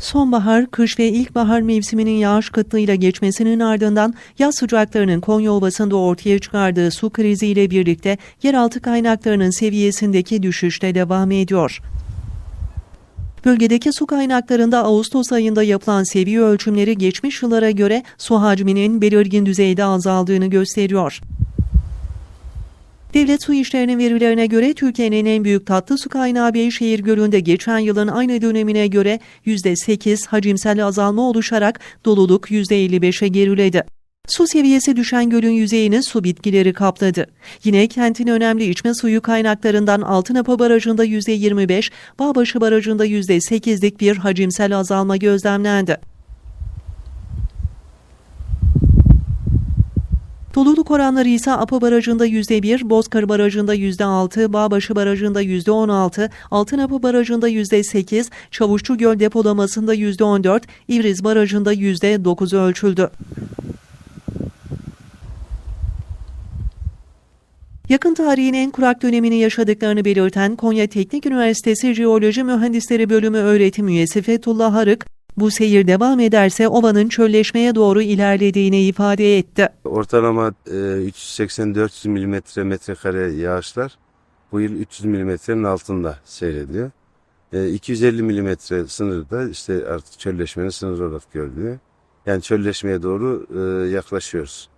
Sonbahar, kış ve ilkbahar mevsiminin yağış kıtlığıyla geçmesinin ardından yaz sıcaklarının Konya Ovası'nda ortaya çıkardığı su kriziyle birlikte yeraltı kaynaklarının seviyesindeki düşüş de devam ediyor. Bölgedeki su kaynaklarında Ağustos ayında yapılan seviye ölçümleri geçmiş yıllara göre su hacminin belirgin düzeyde azaldığını gösteriyor. Devlet Su İşleri'nin verilerine göre Türkiye'nin en büyük tatlı su kaynağı Beyşehir Gölü'nde geçen yılın aynı dönemine göre %8 hacimsel azalma oluşarak doluluk %55'e geriledi. Su seviyesi düşen gölün yüzeyini su bitkileri kapladı. Yine kentin önemli içme suyu kaynaklarından Altınapa Barajı'nda %25, Bağbaşı Barajı'nda %8'lik bir hacimsel azalma gözlemlendi. Doluluk oranları ise Apa Barajı'nda %1, Bozkır Barajı'nda %6, Bağbaşı Barajı'nda %16, Altınapa Barajı'nda %8, Çavuşçu Göl depolamasında %14, İvriz Barajı'nda %9 ölçüldü. Yakın tarihin en kurak dönemini yaşadıklarını belirten Konya Teknik Üniversitesi Jeoloji Mühendisleri Bölümü öğretim üyesi Fethullah Harık, bu seyir devam ederse ovanın çölleşmeye doğru ilerlediğini ifade etti. Ortalama e, 380-400 milimetre metrekare yağışlar bu yıl 300 milimetrenin altında seyrediyor. E, 250 milimetre sınırda işte artık çölleşmenin sınırı olarak görülüyor. Yani çölleşmeye doğru e, yaklaşıyoruz.